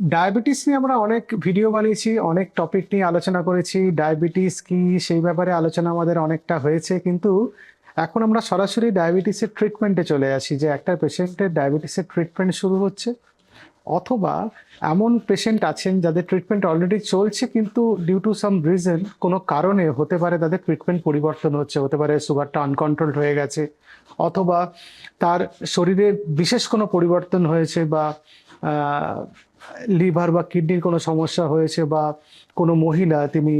Diabetes নিয়ে আমরা অনেক ভিডিও বানিয়েছি, অনেক টপিক নিয়ে আলোচনা করেছি। ডায়াবেটিস কি, সেই ব্যাপারে আলোচনা আমাদের অনেকটা হয়েছে। কিন্তু এখন আমরা সরাসরি ডায়াবেটিসের ট্রিটমেন্টে চলে আসি, যে একটা পেশেন্টের ডায়াবেটিসের ট্রিটমেন্ট শুরু হচ্ছে। অথবা এমন পেশেন্ট আছেন যাদের ট্রিটমেন্ট অলরেডি চলছে, কিন্তু ডিউ টু সাম রিজন কোনো কারণে হতে পারে তাদের ট্রিটমেন্ট পরিবর্তন হচ্ছে। হতে পারে সুগারটা আনকন্ট্রোল হয়ে গেছে, অথবা তার শরীরে বিশেষ কোনো পরিবর্তন হয়েছে বা লিভার বা কিডনির কোনো সমস্যা হয়েছে বা কোনো মহিলা তিনি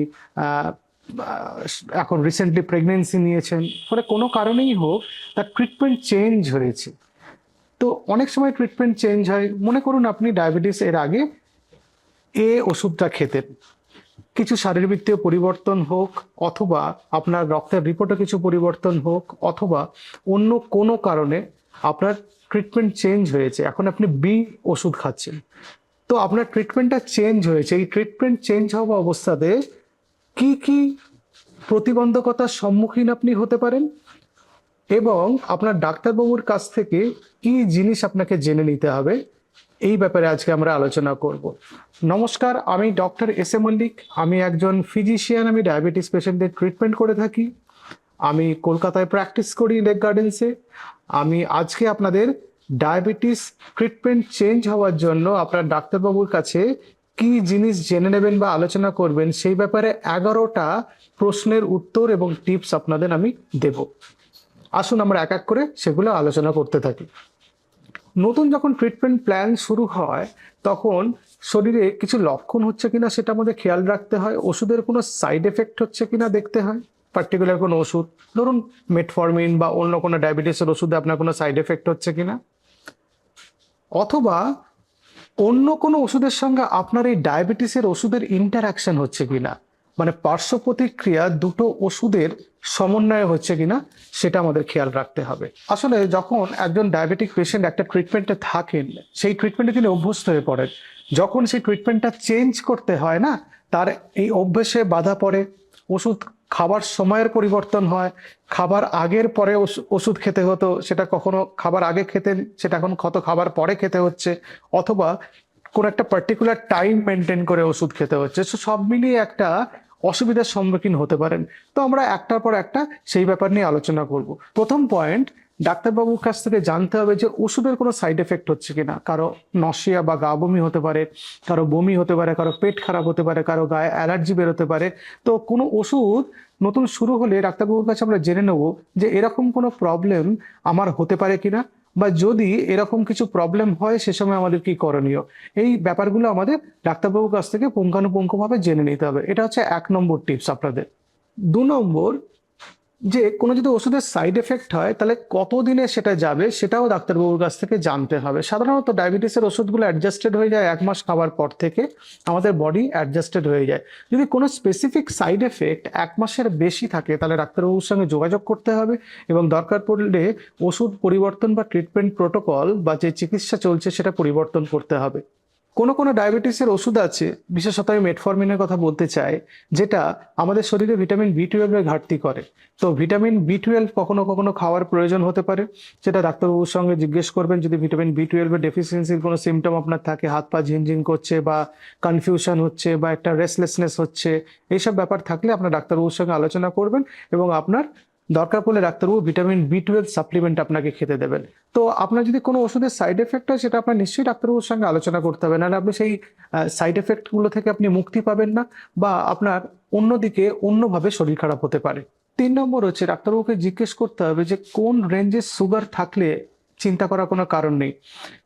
এখন রিসেন্টলি প্রেগনেন্সি নিয়েছেন, ফলে কোনো কারণেই হোক তার ট্রিটমেন্ট চেঞ্জ হয়েছে। তো অনেক সময় ট্রিটমেন্ট চেঞ্জ হয়। মনে করুন আপনি ডায়াবেটিস এর আগে এ ওষুধটা খেতেন। কিছু শারীরবৃত্তীয় পরিবর্তন হোক অথবা আপনার রক্তের রিপোর্টে কিছু পরিবর্তন হোক অথবা অন্য কোনো কারণে আপনার ট্রিটমেন্ট চেঞ্জ হয়েছে। এখন আপনি বি ওষুধ খাচ্ছেন। তো আপনার ট্রিটমেন্টটা চেঞ্জ হয়েছে। এই ট্রিটমেন্ট চেঞ্জ হওয়া অবস্থাতে কি কি প্রতিবন্ধকতার সম্মুখীন আপনি হতে পারেন এবং আপনার ডাক্তারবাবুর কাছ থেকে কি জিনিস আপনাকে জেনে নিতে হবে, এই ব্যাপারে আজকে আমরা আলোচনা করব। নমস্কার, আমি ডক্টর এস এ মল্লিক। আমি একজন ফিজিশিয়ান আমি ডায়াবেটিস পেশেন্টদের ট্রিটমেন্ট করে থাকি। আমি কলকাতায় প্র্যাকটিস করি লেক গার্ডেন্সে। আমি আজকে আপনাদের ডায়াবেটিস ট্রিটমেন্ট চেঞ্জ হওয়ার জন্য আপনার ডাক্তারবাবুর কাছে কি জিনিস জেনে নেবেন বা আলোচনা করবেন, সেই ব্যাপারে এগারোটা প্রশ্নের উত্তর এবং টিপস আপনাদের আমি দেব। আসুন আমরা এক এক করে সেগুলো আলোচনা করতে থাকি। নতুন যখন ট্রিটমেন্ট প্ল্যান শুরু হয়, তখন শরীরে কিছু লক্ষণ হচ্ছে কিনা সেটা আমাদের খেয়াল রাখতে হয়, ওষুধের কোনো সাইড এফেক্ট হচ্ছে কিনা দেখতে হয়, পার্টিকুলার কোনো ওষুধ, ধরুন মেটফরমিন বা অন্য কোনো ডায়াবেটিসের ওষুধে আপনার কোনো সাইড এফেক্ট হচ্ছে কিনা। অথবা অন্য কোনো ওষুধের সঙ্গে আপনার এই ডায়াবেটিসের ওষুধের ইন্টারাকশন হচ্ছে কিনা? মানে পার্শ্ব প্রতিক্রিয়া দুটো ওষুধের সমন্বয় হচ্ছে কিনা, সেটা আমাদের খেয়াল রাখতে হবে। আসলে যখন একজন ডায়াবেটিক পেশেন্ট একটা ট্রিটমেন্টে থাকেন, সেই ট্রিটমেন্টে তিনি অভ্যস্ত হয়ে পড়েন, যখন সেই ট্রিটমেন্টটা চেঞ্জ করতে হয় না, তার এই অভ্যেসে বাধা পড়ে, ওষুধ খাবার সময়ের পরিবর্তন হয়, খাবার আগের পরে ওষ- ওষুধ খেতে হতো, সেটা কখনো খাবার আগে খেতেন সেটা এখন কত খাবার পরে খেতে হচ্ছে, অথবা কোন একটা পার্টিকুলার টাইম মেনটেন করে ওষুধ খেতে হচ্ছে, সো সব মিলিয়ে একটা অসুবিধার সম্মুখীন হতে পারেন। তো আমরা একটার পর একটা সেই ব্যাপার নিয়ে আলোচনা করব। প্রথম পয়েন্ট ডাক্তারবাবুর কাছ থেকে জানতে হবে যে ওষুধের কোনো সাইড এফেক্ট হচ্ছে কিনা। কারও নশিয়া বা গা বমি হতে পারে, কারও বমি হতে পারে, কারও পেট খারাপ হতে পারে, কারও গায়ে অ্যালার্জি বেরোতে পারে। তো কোনো ওষুধ নতুন শুরু হলে ডাক্তারবাবুর কাছে আমরা জেনে নেব যে এরকম কোনো প্রবলেম আমার হতে পারে কিনা বা যদি এরকম কিছু প্রবলেম হয়, সে সময় আমাদের কি করণীয়? এই ব্যাপারগুলো আমাদের ডাক্তারবাবুর কাছ থেকে পুঙ্খানুপুঙ্খভাবে জেনে নিতে হবে। এটা হচ্ছে এক নম্বর টিপস আপনাদের। দু নম্বর যে কোনো যদি ওষুধের সাইড এফেক্ট হয়, তাহলে কতদিনে সেটা যাবে সেটাও ডাক্তারবাবুর কাছ থেকে জানতে হবে। সাধারণত ডায়াবেটিসের ওষুধগুলো অ্যাডজাস্টেড হয়ে যায় এক মাস খাওয়ার পর থেকে আমাদের বডি অ্যাডজাস্টেড হয়ে যায়। যদি কোনো স্পেসিফিক সাইড এফেক্ট এক মাসের বেশি থাকে, তাহলে ডাক্তারবাবুর সঙ্গে যোগাযোগ করতে হবে এবং দরকার পড়লে ওষুধ পরিবর্তন বা ট্রিটমেন্ট প্রোটোকল বা যে চিকিৎসা চলছে সেটা পরিবর্তন করতে হবে। কোনো কোনো ডায়াবেটিসের ওষুধ আছে, বিশেষত আমি মেটফরমিনের কথা বলতে চাই, যেটা আমাদের শরীরে ভিটামিন বি টুয়েলভের ঘাটতি করে। তো ভিটামিন বি টুয়েলভ কখনো কখনো খাওয়ার প্রয়োজন হতে পারে, সেটা ডাক্তারবাবুর সঙ্গে জিজ্ঞেস করবেন, যদি ভিটামিন বি টুয়েলভের ডেফিসিয়েন্সির কোনো সিমটম আপনার থাকে, হাত পা ঝিনঝিন করছে বা কনফিউশন হচ্ছে বা একটা রেস্টলেসনেস হচ্ছে, এইসব ব্যাপার থাকলে আপনার ডাক্তারবাবুর সঙ্গে আলোচনা করবেন এবং আপনার দরকার পড়লে ডাক্তারবাবু ভিটামিন বি টুয়েলভ সাপ্লিমেন্ট আপনাকে খেতে দেবেন। তো আপনার যদি কোনো ওষুধের সাইড এফেক্ট হয়, সেটা আপনার নিশ্চয়ই ডাক্তারবাবুর সঙ্গে আলোচনা করতে হবে। নাহলে আপনি সেই সাইড এফেক্টগুলো থেকে আপনি মুক্তি পাবেন না বা আপনার অন্যদিকে অন্যভাবে শরীর খারাপ হতে পারে। তিন নম্বর হচ্ছে, ডাক্তারবাবুকে জিজ্ঞেস করতে হবে যে কোন রেঞ্জের সুগার থাকলে চিন্তা করার কোনো কারণ নেই।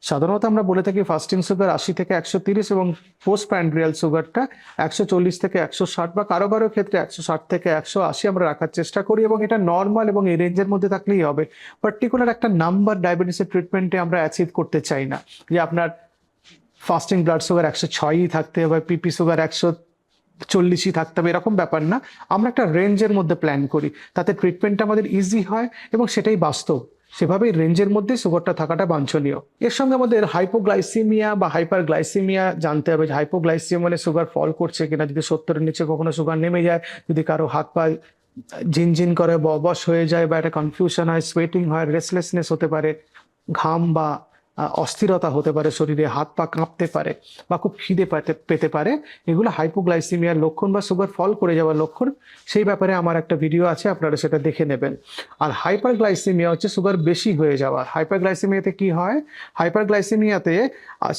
সাধারণত আমরা বলে থাকি ফাস্টিং সুগার আশি থেকে একশো তিরিশ এবং পোস্ট প্যান্ড্রিয়াল সুগারটা একশো চল্লিশ থেকে একশো ষাট বা কারও কারও ক্ষেত্রে একশো ষাট থেকে একশো আশি আমরা রাখার চেষ্টা করি এবং এটা নর্মাল এবং এই রেঞ্জের মধ্যে থাকলেই হবে। পার্টিকুলার একটা নাম্বার ডায়াবেটিসের ট্রিটমেন্টে আমরা অ্যাচিভ করতে চাই না। যে আপনার ফাস্টিং ব্লাড সুগার একশো ছয়ই থাকতে হবে পিপি সুগার একশো চল্লিশই থাকতে হবে, এরকম ব্যাপার না। আমরা একটা রেঞ্জের মধ্যে প্ল্যান করি। তাতে ট্রিটমেন্টটা আমাদের ইজি হয় এবং সেটাই বাস্তব। সেভাবেই রেঞ্জের মধ্যে সুগারটা থাকাটা বাঞ্ছনীয়। এর সঙ্গে আমাদের হাইপোগ্লাইসিমিয়া বা হাইপার গ্লাইসিমিয়া জানতে হবে যে হাইপোগ্লাইসিমিয়া মানে সুগার ফল করছে কিনা। যদি সত্তরের নিচে কখনো সুগার নেমে যায়, যদি কারও হাত পা ঝিনঝিন করে বা অবশ হয়ে যায় বা একটা কনফিউশন হয় সোয়েটিং হয় রেসলেসনেস হতে পারে, ঘাম বা অস্থিরতা হতে পারে, শরীরে হাত পা কাঁপতে পারে বা খুব খিদে পেতে পেতে পারে, এগুলো হাইপোগ্লাইসিমিয়ার লক্ষণ বা সুগার ফল করে যাওয়ার লক্ষণ, সেই ব্যাপারে আমার একটা ভিডিও আছে, আপনারা সেটা দেখে নেবেন। আর হাইপারগ্লাইসিমিয়া হচ্ছে সুগার বেশি হয়ে যাওয়া। হাইপারগ্লাইসিমিয়াতে কি হয়? হাইপারগ্লাইসিমিয়াতে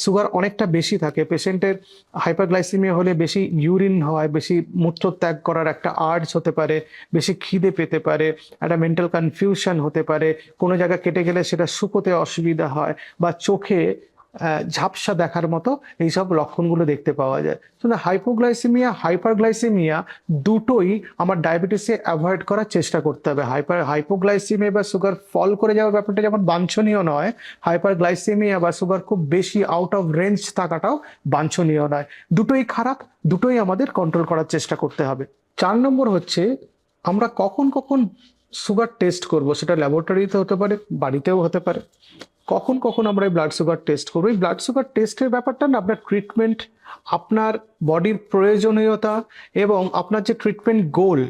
সুগার অনেকটা বেশি থাকে। পেশেন্টের হাইপারগ্লাইসিমিয়া হলে বেশি ইউরিন হয়, বেশি মূত্র ত্যাগ করার একটা আর্জ হতে পারে, বেশি খিদে পেতে পারে, একটা মেন্টাল কনফিউশন হতে পারে, কোনো জায়গা কেটে গেলে সেটা শুকোতে অসুবিধা হয় বা চোখে ঝাপসা দেখার মতো এইসব লক্ষণগুলো দেখতে পাওয়া যায়। শুধু হাইপোগ্লাইসেমিয়া হাইপারগ্লাইসেমিয়া দুটোই আমার ডায়াবেটিসে অ্যাভয়েড করার চেষ্টা করতে হবে। হাইপার হাইপোগ্লাইসেমিয়া বা সুগার ফল করে যাওয়ার ব্যাপারটা যেমন বাঞ্ছনীয় নয় হাইপারগ্লাইসেমিয়া বা সুগার খুব বেশি আউট অফ রেঞ্জ থাকাটাও বাঞ্ছনীয় নয়। দুটোই খারাপ, দুটোই আমাদের কন্ট্রোল করার চেষ্টা করতে হবে। চার নম্বর হচ্ছে, আমরা কখন কখন সুগার টেস্ট করব সেটা ল্যাবরেটরিতে হতে পারে, বাড়িতেও হতে পারে। কখন কখন আমরা এই ব্লাড সুগার টেস্ট করব? এই ব্লাড সুগার টেস্টের ব্যাপারটা না, আপনার ট্রিটমেন্ট আপনার বডির প্রয়োজনীয়তা এবং আপনার যে ট্রিটমেন্ট গোল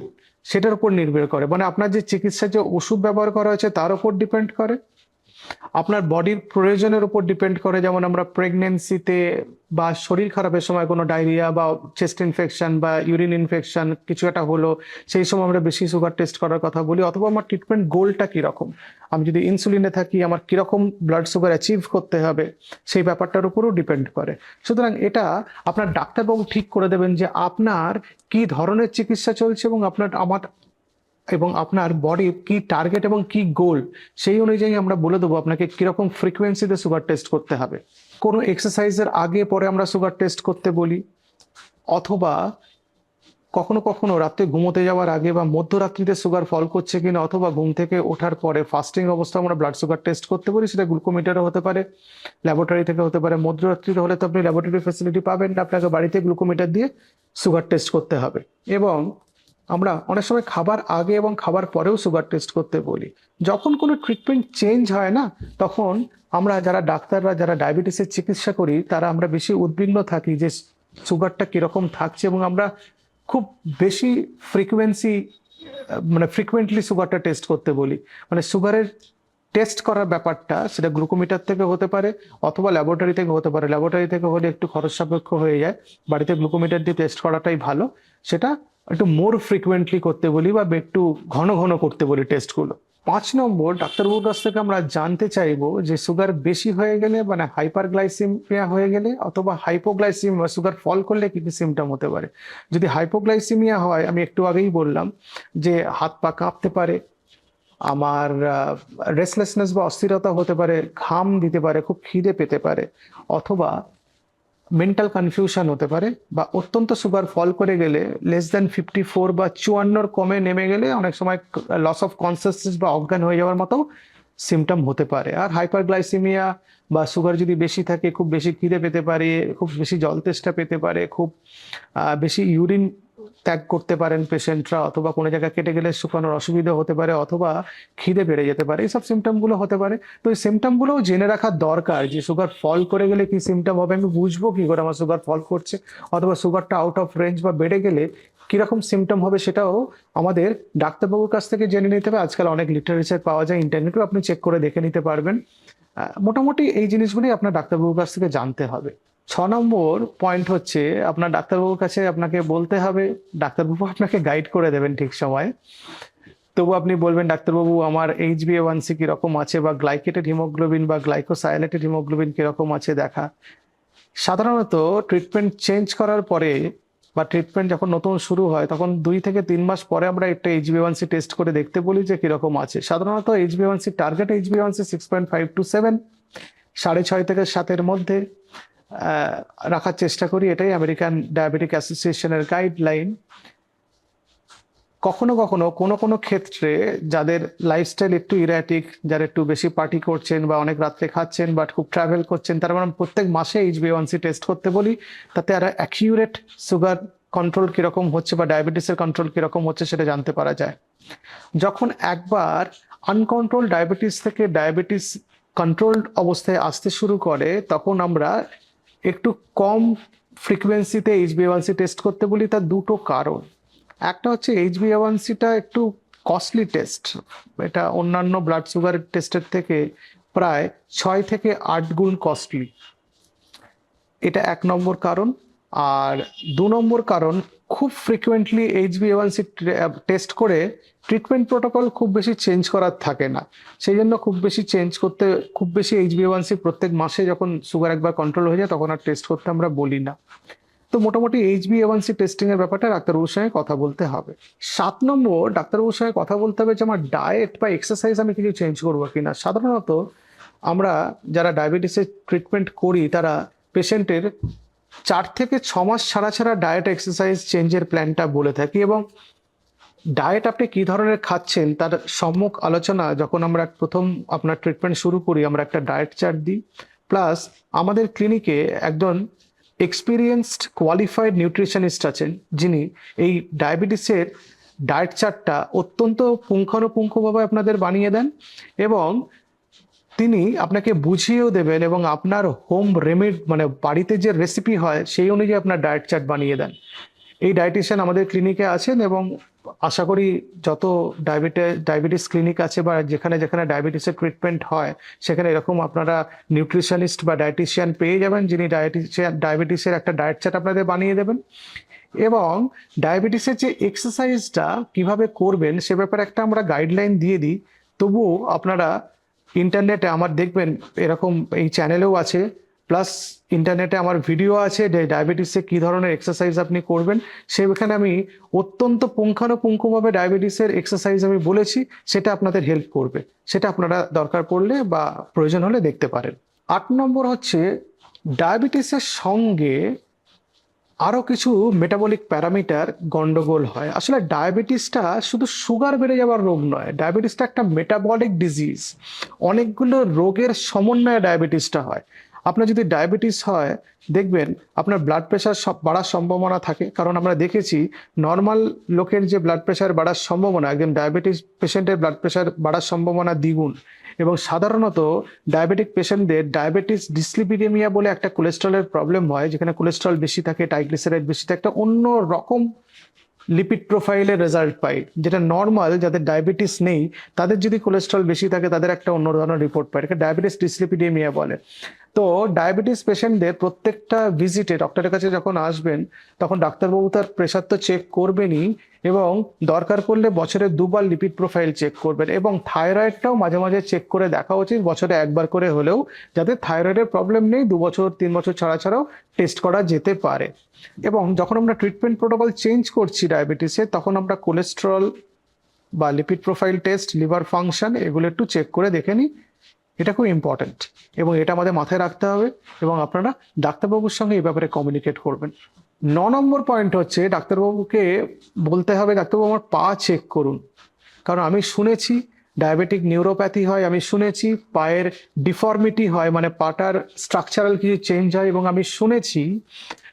সেটার উপর নির্ভর করে। মানে আপনার যে চিকিৎসার যে ওষুধ ব্যবহার করা হয়েছে, তার উপর ডিপেন্ড করে। আপনার বডির প্রয়োজনের উপর ডিপেন্ড করে, যেমন আমরা প্রেগনেন্সিতে বা শরীর খারাপের সময় কোনো ডায়রিয়া বা চেস্ট ইনফেকশন বা ইউরিন ইনফেকশন কিছু একটা হলো, সেই সময় আমরা বেশি সুগার টেস্ট করার কথা বলি, অথবা আমার ট্রিটমেন্ট গোলটা কীরকম? আমি যদি ইনসুলিনে থাকি, আমার কীরকম ব্লাড সুগার অ্যাচিভ করতে হবে? সেই ব্যাপারটার উপরও ডিপেন্ড করে। সুতরাং এটা আপনার ডাক্তারবাবু ঠিক করে দেবেন যে আপনার কি ধরনের চিকিৎসা চলছে এবং আপনার, আমার এবং আপনার বডি কি টার্গেট এবং কি গোল সেই অনুযায়ী আমরা বলে দেবো আপনাকে কীরকম ফ্রিকোয়েন্সিতে সুগার টেস্ট করতে হবে। কোনো এক্সারসাইজের আগে, পরে আমরা সুগার টেস্ট করতে বলি, অথবা কখনো কখনো রাত্রে ঘুমোতে যাওয়ার আগে বা মধ্যরাত্রিতে সুগার ফল করছে কিনা, অথবা ঘুম থেকে ওঠার পরে ফাস্টিং অবস্থা আমরা ব্লাড সুগার টেস্ট করতে বলি, সেটা গ্লুকোমিটারও হতে পারে ল্যাবরেটরি থেকে হতে পারে, মধ্যরাত্রিতে হলে তো আপনি ল্যাবরেটরি ফেসিলিটি পাবেন না, আপনাকে বাড়িতে গ্লুকোমিটার দিয়ে সুগার টেস্ট করতে হবে। এবং আমরা অনেক সময় খাবার আগে এবং খাবার পরেও সুগার টেস্ট করতে বলি। যখন কোনো ট্রিটমেন্ট চেঞ্জ হয় না, তখন আমরা যারা ডাক্তাররা, যারা ডায়াবেটিসের চিকিৎসা করি, তারা আমরা বেশি উদ্বিগ্ন থাকি যে সুগারটা কীরকম থাকছে এবং আমরা খুব বেশি ফ্রিকোয়েন্সি মানে ফ্রিকুয়েন্টলি সুগারটা টেস্ট করতে বলি। মানে সুগারের টেস্ট করার ব্যাপারটা সেটা গ্লুকোমিটার থেকে হতে পারে অথবা ল্যাবরেটরি থেকে হতে পারে। ল্যাবরেটরি থেকে হলে একটু খরচ সাপেক্ষ হয়ে যায়। বাড়িতে গ্লুকোমিটার দিয়ে টেস্ট করাটাই ভালো। সেটা একটু মোর ফ্রিকুয়েন্টলি করতে বলি বা একটু ঘন ঘন করতে বলি টেস্টগুলো পাঁচ নম্বর ডাক্তারবাবুর কাছ থেকে আমরা জানতে চাইব যে সুগার বেশি হয়ে গেলে মানে হাইপার গ্লাইসিমিয়া হয়ে গেলে অথবা হাইপোগ্লাইসিমিয়া সুগার ফল করলে কি কি সিমটম হতে পারে? যদি হাইপোগ্লাইসিমিয়া হয়, আমি একটু আগেই বললাম যে হাত পা কাঁপতে পারে, আমার রেসলেসনেস বা অস্থিরতা হতে পারে, ঘাম দিতে পারে, খুব খিদে পেতে পারে, অথবা মেন্টাল কনফিউশন হতে পারে বা অত্যন্ত সুগার ফল করে গেলে লেস দেন ফিফটি ফোর বা চুয়ান্নর কমে নেমে গেলে অনেক সময় লস অফ কনসিয়াসনেস বা অজ্ঞান হয়ে যাওয়ার মতো সিমটম হতে পারে। আর হাইপারগ্লাইসিমিয়া বা সুগার যদি বেশি থাকে, খুব বেশি খিদে পেতে পারে, খুব বেশি জল তেষ্টা পেতে পারে, খুব বেশি ইউরিন ত্যাগ করতে পারেন পেশেন্টরা, অথবা কোনো জায়গায় কেটে গেলে শুকানোর অসুবিধা হতে পারে, অথবা খিদে বেড়ে যেতে পারে এইসব সিমটমগুলো হতে পারে। তো এই সিমটমগুলোও জেনে রাখা দরকার যে সুগার ফল করে গেলে কি সিমটম হবে, আমি বুঝব কি করে আমার সুগার ফল করছে, অথবা সুগারটা আউট অফ রেঞ্জ বা বেড়ে গেলে কীরকম সিমটম হবে সেটাও আমাদের ডাক্তারবাবুর কাছ থেকে জেনে নিতে হবে। আজকাল অনেক লিটারেচার পাওয়া যায় ইন্টারনেটেও আপনি চেক করে দেখে নিতে পারবেন। মোটামুটি এই জিনিসগুলি আপনার ডাক্তারবাবুর কাছ থেকে জানতে হবে। ছ নম্বর পয়েন্ট হচ্ছে, আপনার ডাক্তারবাবুর কাছে আপনাকে বলতে হবে, ডাক্তারবাবু আপনাকে গাইড করে দেবেন ঠিক সময়। তবু আপনি বলবেন, ডাক্তারবাবু, আমার এইচ বি ওয়ান সি কীরকম আছে বা গ্লাইকেটেড হিমোগ্লোবিন বা গ্লাইকোসাইলেটেড হিমোগ্লোবিন কীরকম আছে দেখা? সাধারণত ট্রিটমেন্ট চেঞ্জ করার পরে বা ট্রিটমেন্ট যখন নতুন শুরু হয়, তখন দুই থেকে তিন মাস পরে আমরা একটা H B one C test করে দেখতে বলি যে কীরকম আছে। সাধারণত H B one target H B one C six point five to seven সাড়ে ছয় থেকে সাতের মধ্যে। রাখার চেষ্টা করি, এটাই আমেরিকান ডায়াবেটিক অ্যাসোসিয়েশনের গাইডলাইন কখনো কখনো কোনো কোনো ক্ষেত্রে যাদের লাইফস্টাইল একটু ইরাটিক যারা একটু বেশি পার্টি করছেন বা অনেক রাত্রে খাচ্ছেন বাট খুব ট্রাভেল করছেন, তারা আমরা প্রত্যেক মাসে H B one C test করতে বলি, তাতে আর অ্যাকিউরেট সুগার কন্ট্রোল কীরকম হচ্ছে বা ডায়াবেটিসের কন্ট্রোল কীরকম হচ্ছে সেটা জানতে পারা যায়। যখন একবার আনকন্ট্রোল ডায়াবেটিস থেকে ডায়াবেটিস কন্ট্রোলড অবস্থায় আসতে শুরু করে, তখন আমরা একটু কম ফ্রিকোয়েন্সিতে এইচ বি ওয়ানসি টেস্ট করতে বলি, তার দুটো কারণ। একটা হচ্ছে এইচ বি ওয়ানসিটা একটু কস্টলি টেস্ট এটা অন্যান্য ব্লাড সুগার টেস্টের থেকে প্রায় ছয় থেকে আট গুণ কস্টলি এটা এক নম্বর কারণ। আর দু নম্বর কারণ খুব frequently B A one C test করে ট্রিটমেন্ট প্রোটোকল খুব বেশি চেঞ্জ করার থাকে না। সেই জন্য খুব বেশি চেঞ্জ করতে, খুব বেশি এইচ বি এওয়ানসি প্রত্যেক মাসে যখন সুগার একবার কন্ট্রোল হয়ে যায়, তখন আর টেস্ট করতে আমরা বলি না। তো মোটামুটি এইচ বি এওয়ানসি টেস্টিং এর ব্যাপারটা ডাক্তারবাবুর সঙ্গে কথা বলতে হবে। সাত নম্বর, ডাক্তারবাবুর সঙ্গে কথা বলতে হবে যে আমার ডায়েট বা এক্সারসাইজ আমি কিছু চেঞ্জ করব কিনা। সাধারণত আমরা যারা ডায়াবেটিসের ট্রিটমেন্ট করি, তারা পেশেন্টের চার থেকে ছ মাস ছাড়া ছাড়া ডায়েট এক্সারসাইজ চেঞ্জের প্ল্যানটা বলে থাকি এবং ডায়েট আপনি কি ধরনের খাচ্ছেন তার সম্মুখ আলোচনা যখন আমরা প্রথম আপনার ট্রিটমেন্ট শুরু করি, আমরা একটা ডায়েট চার্ট দিই। প্লাস আমাদের ক্লিনিকে একজন এক্সপিরিয়েন্সড কোয়ালিফাইড নিউট্রিশনিস্ট আছেন, যিনি এই ডায়াবেটিসের ডায়েট চার্টটা অত্যন্ত পুঙ্খানুপুঙ্খভাবে আপনাদের বানিয়ে দেন এবং তিনি আপনাকে বুঝিয়েও দেবেন এবং আপনার হোম রেমেড মানে বাড়িতে যে রেসিপি হয়, সেই অনুযায়ী আপনার ডায়েট চার্ট বানিয়ে দেন। এই ডায়েটিশিয়ান আমাদের ক্লিনিকে আছেন এবং আশা করি যত ডায়াবেটিস ডায়াবেটিস ক্লিনিক আছে বা যেখানে যেখানে ডায়াবেটিসের ট্রিটমেন্ট হয়, সেখানে এরকম আপনারা নিউট্রিশনিস্ট বা ডায়েটিশিয়ান পেয়ে যাবেন যিনি ডায়েটিশিয়ান ডায়াবেটিসের একটা ডায়েট চার্ট আপনাদের বানিয়ে দেবেন। এবং ডায়াবেটিসের যে এক্সারসাইজটা কীভাবে করবেন, সে ব্যাপারে একটা আমরা গাইডলাইন দিয়ে দিই। তবুও আপনারা ইন্টারনেটে আমার দেখবেন এরকম এই চ্যানেলেও আছে প্লাস ইন্টারনেটে আমার ভিডিও আছে যে ডায়াবেটিসে কী ধরনের এক্সারসাইজ আপনি করবেন, সেখানে আমি অত্যন্ত পুঙ্খানুপুঙ্খভাবে ডায়াবেটিসের এক্সারসাইজ আমি বলেছি, সেটা আপনাদের হেল্প করবে। সেটা আপনারা দরকার পড়লে বা প্রয়োজন হলে দেখতে পারেন। আট নম্বর হচ্ছে ডায়াবেটিসের সঙ্গে আরও কিছু মেটাবলিক প্যারামিটার গন্ডগোল হয়। আসলে ডায়াবেটিসটা শুধু সুগার বেড়ে যাওয়ার রোগ নয়, ডায়াবেটিসটা একটা মেটাবলিক ডিজিজ অনেকগুলো রোগের সমন্বয়ে ডায়াবেটিসটা হয়। আপনার যদি ডায়াবেটিস হয়, দেখবেন আপনার ব্লাড প্রেশার সব বাড়ার সম্ভাবনা থাকে। কারণ আমরা দেখেছি নর্মাল লোকের যে ব্লাড প্রেশার বাড়ার সম্ভাবনা, একজন ডায়াবেটিস পেশেন্টের ব্লাড প্রেশার বাড়ার সম্ভাবনা দ্বিগুণ। এবং সাধারণত ডায়াবেটিক পেশেন্টদের ডায়াবেটিস ডিসলিপিডেমিয়া বলে একটা কোলেস্ট্রলের প্রবলেম হয়, যেখানে কোলেস্ট্রল বেশি থাকে ট্রাইগ্লিসারাইড বেশি থাকে, একটা অন্য রকম লিপিড প্রোফাইলের রেজাল্ট পাই। যেটা নর্মাল যাদের ডায়াবেটিস নেই, তাদের যদি কোলেস্ট্রল বেশি থাকে, তাদের একটা অন্য ধরনের রিপোর্ট পাই এটাকে ডায়াবেটিস ডিসলিপিডেমিয়া বলে। তো ডায়াবেটিস পেশেন্টদের প্রত্যেকটা ভিজিটে ডক্টরের কাছে যখন আসবেন, তখন ডাক্তারবাবু তার প্রেশার তো চেক করবেনই এবং দরকার পড়লে বছরে দুবার লিপিড প্রোফাইল চেক করবেন এবং থাইরয়েডটাও মাঝে মাঝে চেক করে দেখা উচিত, বছরে একবার করে হলেও যাতে থাইরয়েডের প্রবলেম নেই, দু বছর, তিন বছর ছাড়া ছাড়াও টেস্ট করা যেতে পারে। এবং যখন আমরা ট্রিটমেন্ট প্রোটোকল চেঞ্জ করছি ডায়াবেটিসে তখন আমরা কোলেস্ট্রল বা lipid profile test liver function এগুলো একটু চেক করে দেখে নিই। এটা খুব ইম্পর্ট্যান্ট এবং এটা আমাদের মাথায় রাখতে হবে এবং আপনারা ডাক্তারবাবুর সঙ্গে এই ব্যাপারে কমিউনিকেট করবেন। ন নম্বর পয়েন্ট হচ্ছে, ডাক্তারবাবুকে বলতে হবে, ডাক্তারবাবু আমার পা চেক করুন। কারণ আমি শুনেছি ডায়াবেটিক নিউরোপ্যাথি হয়, আমি শুনেছি, পায়ের ডিফর্মিটি হয় মানে পাটার স্ট্রাকচারাল কিছু চেঞ্জ হয় এবং আমি শুনেছি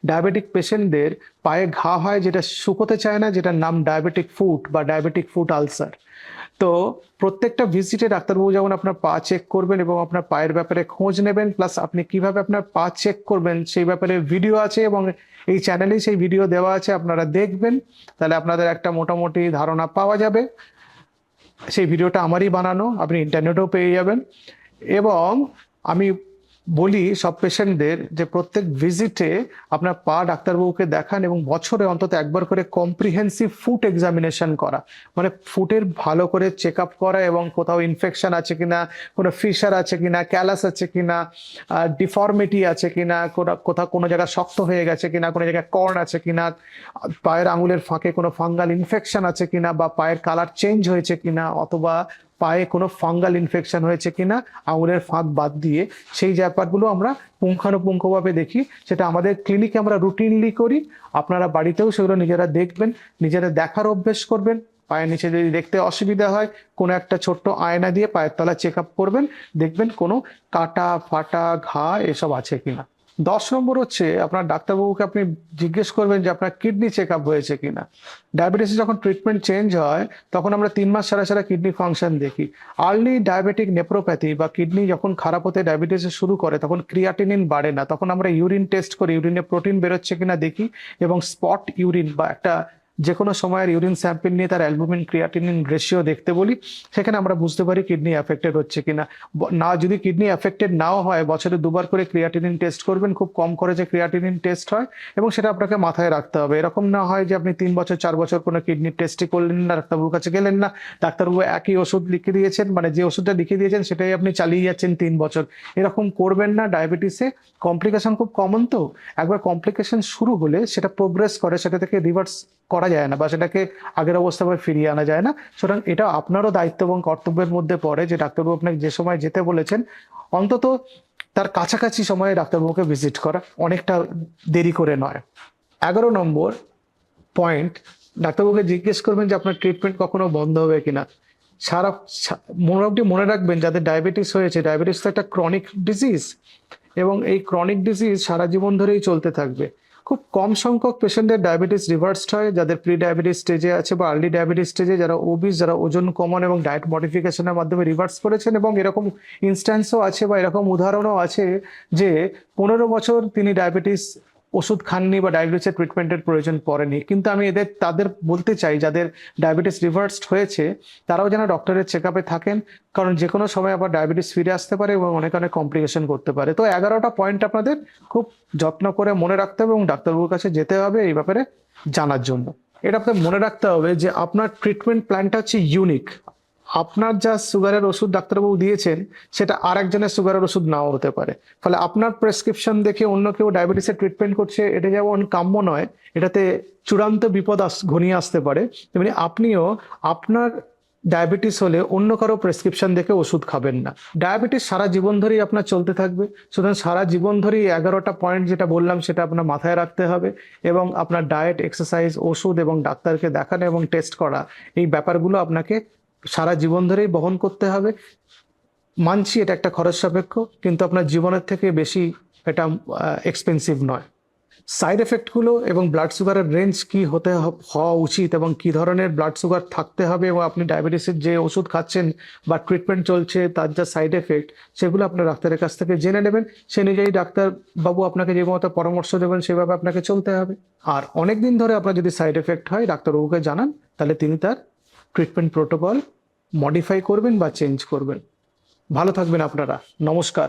ডায়াবেটিক পেশেন্টদের পায়ে ঘা হয়, যেটা শুকোতে চায় না, যেটার নাম ডায়াবেটিক ফুট বা ডায়াবেটিক ফুট আলসার তো প্রত্যেকটা ভিজিটে ডাক্তারবাবু যেমন আপনার পা চেক করবেন এবং আপনার পায়ের ব্যাপারে খোঁজ নেবেন প্লাস আপনি কীভাবে আপনার পা চেক করবেন সেই ব্যাপারে ভিডিও আছে এবং এই চ্যানেলে সেই ভিডিও দেওয়া আছে, আপনারা দেখবেন। তাহলে আপনাদের একটা মোটামুটি ধারণা পাওয়া যাবে। সেই ভিডিওটা আমারই বানানো, আপনি ইন্টারনেটেও পেয়ে যাবেন। এবং আমি বলি, সব পেশেন্টদের যে প্রত্যেক ভিজিটে আপনার পা ডাক্তারবাবুকে দেখান এবং বছরে অন্তত একবার করে কম্প্রিহেন্সিভ ফুট এক্সামিনেশন করা। মানে ফুটের ভালো করে চেক আপ করা এবং কোথাও ইনফেকশন আছে কিনা, কোনো ফিশার আছে কিনা ক্যালাস আছে কিনা ডিফর্মিটি আছে কিনা কোথাও কোনো জায়গা শক্ত হয়ে গেছে কিনা, কোনো জায়গায় কর্ন আছে কিনা, পায়ের আঙুলের ফাঁকে কোনো ফাঙ্গাল ইনফেকশন আছে কিনা বা পায়ের কালার চেঞ্জ হয়েছে কিনা অথবা পায়ে কোনো ফাঙ্গাল ইনফেকশন হয়েছে কিনা, আঙুলের ফাঁক বাদ দিয়ে, সেই ব্যাপারগুলো আমরা পুঙ্খানুপুঙ্খভাবে দেখি। সেটা আমাদের ক্লিনিকে আমরা রুটিনলি করি। আপনারা বাড়িতেও সেগুলো নিজেরা দেখবেন, নিজেরা দেখার অভ্যেস করবেন। পায়ের নিচে যদি দেখতে অসুবিধা হয়, কোনো একটা ছোট্ট আয়না দিয়ে পায়ের তলা চেক আপ করবেন, দেখবেন কোনো কাটা, ফাটা, ঘা এসব আছে কিনা। দশ নম্বর হচ্ছে আপনার ডাক্তারবাবুকে আপনি জিজ্ঞেস করবেন যে আপনার কিডনি চেক আপ হয়েছে কিনা। ডায়াবেটিসে যখন ট্রিটমেন্ট চেঞ্জ হয়, তখন আমরা তিন মাস ছাড়া ছাড়া কিডনি ফাংশন দেখি। আর্লি ডায়াবেটিক নেপ্রোপ্যাথি বা কিডনি যখন খারাপ হতে ডায়াবেটিসে শুরু করে, তখন ক্রিয়াটিনিন বাড়ে না। তখন আমরা ইউরিন টেস্ট করি ইউরিনে প্রোটিন বেরোচ্ছে কিনা দেখি এবং স্পট ইউরিন বা একটা যে কোনো সময়ের ইউরিন স্যাম্পল নিয়ে তার অ্যালবুমিন ক্রিয়াটিনিন রেশিও দেখতে বলি, সেখানে আমরা বুঝতে পারি কিডনি অ্যাফেক্টেড হচ্ছে কিনা। না, যদি কিডনি অ্যাফেক্টেড নাও হয়, বছরে দুবার করে ক্রিয়াটিনিন টেস্ট করবেন, খুব কম যে ক্রিয়াটিনিন টেস্ট হয় এবং সেটা আপনাকে মাথায় রাখতে হবে। এরকম না হয় যে আপনি তিন বছর, চার বছর কোনো কিডনির টেস্টই করলেন না, ডাক্তারবাবুর কাছে গেলেন না। ডাক্তারবাবু একই ওষুধ লিখে দিয়েছেন মানে যে ওষুধটা লিখে দিয়েছেন, সেটাই আপনি চালিয়ে যাচ্ছেন তিন বছর। এরকম করবেন না ডায়াবেটিসে কমপ্লিকেশন খুব কমন তো। একবার কমপ্লিকেশন শুরু হলে সেটা প্রোগ্রেস করে, সেটা থেকে রিভার্স করা যায় না বা সেটাকে আগের অবস্থা ফিরিয়ে আনা যায় না। সুতরাং এটা আপনারও দায়িত্ব এবং কর্তব্যের মধ্যে পড়ে যে ডাক্তারবাবু আপনাকে যে সময় যেতে বলেছেন, অন্তত তার কাছাকাছি সময়ে ডাক্তারবাবুকে ভিজিট করা অনেকটা দেরি করে নয়। এগারো নম্বর পয়েন্ট ডাক্তারবাবুকে জিজ্ঞেস করবেন যে আপনার ট্রিটমেন্ট কখনো বন্ধ হবে কিনা। সারা মোটামুটি মনে রাখবেন যাদের ডায়াবেটিস হয়েছে ডায়াবেটিস তো একটা ক্রনিক ডিজিজ এবং এই ক্রনিক ডিজিজ সারা জীবন ধরেই চলতে থাকবে। খুব কম সংখ্যক পেশেন্টের ডায়াবেটিস রিভার্সড হয়, যাদের প্রি ডায়াবেটিস স্টেজে আছে বা আর্লি ডায়াবেটিস স্টেজে যারা ওবিস যারা ওজন কমন এবং ডায়েট মডিফিকেশনের মাধ্যমে রিভার্স করেছেন এবং এরকম ইনস্ট্যান্সও আছে বা এরকম উদাহরণও আছে যে পনেরো বছর তিনি ডায়াবেটিস ওষুধ খাননি বা ডায়াবেটিসের ট্রিটমেন্টের প্রয়োজন পড়েনি। কিন্তু আমি এদের, তাদের বলতে চাই, যাদের ডায়াবেটিস রিভার্সড হয়েছে, তারাও যেন ডক্টরের চেক আপে থাকেন, কারণ যে কোনো সময় আবার ডায়াবেটিস ফিরে আসতে পারে এবং অনেক অনেক কমপ্লিকেশন করতে পারে। তো এগারোটা পয়েন্ট আপনাদের খুব যত্ন করে মনে রাখতে হবে এবং ডাক্তারবাবুর কাছে যেতে হবে এই ব্যাপারে জানার জন্য। এটা আপনার মনে রাখতে হবে যে আপনার ট্রিটমেন্ট প্ল্যানটা হচ্ছে ইউনিক আপনার যা সুগারের ওষুধ ডাক্তারবাবু দিয়েছেন, সেটা আর একজনের সুগারের ওষুধ নাও হতে পারে। ফলে আপনার প্রেসক্রিপশন দেখে অন্য কেউ ডায়াবেটিসের ট্রিটমেন্ট করছে, এটা যেমন কাম্য নয়, এটাতে চূড়ান্ত বিপদ ঘনিয়ে আসতে পারে। তেমনি আপনিও আপনার ডায়াবেটিস হলে অন্য কারও প্রেসক্রিপশন দেখে ওষুধ খাবেন না। ডায়াবেটিস সারা জীবন ধরেই আপনার চলতে থাকবে। সুতরাং সারা জীবন ধরেই এগারোটা পয়েন্ট যেটা বললাম, সেটা আপনার মাথায় রাখতে হবে এবং আপনার ডায়েট এক্সারসাইজ ওষুধ এবং ডাক্তারকে দেখানো এবং টেস্ট করা, এই ব্যাপারগুলো আপনাকে সারা জীবন ধরেই বহন করতে হবে। মানছি এটা একটা খরচ সাপেক্ষ, কিন্তু আপনার জীবনের থেকে বেশি এটা এক্সপেন্সিভ নয়। সাইড এফেক্টগুলো এবং ব্লাড সুগারের রেঞ্জ কি হতে হওয়া উচিত এবং কি ধরনের ব্লাড সুগার থাকতে হবে এবং আপনি ডায়াবেটিসের যে ওষুধ খাচ্ছেন বা ট্রিটমেন্ট চলছে, তার যা সাইড এফেক্ট সেগুলো আপনার ডাক্তারের কাছ থেকে জেনে নেবেন। সে অনুযায়ী ডাক্তারবাবু আপনাকে যে মতো পরামর্শ দেবেন, সেভাবে আপনাকে চলতে হবে। আর অনেক দিন ধরে আপনার যদি সাইড এফেক্ট হয়, ডাক্তারবাবুকে জানান, তাহলে তিনি তার ট্রিটমেন্ট প্রোটোকল মডিফাই করবেন বা চেঞ্জ করবেন। ভালো থাকবেন আপনারা। নমস্কার।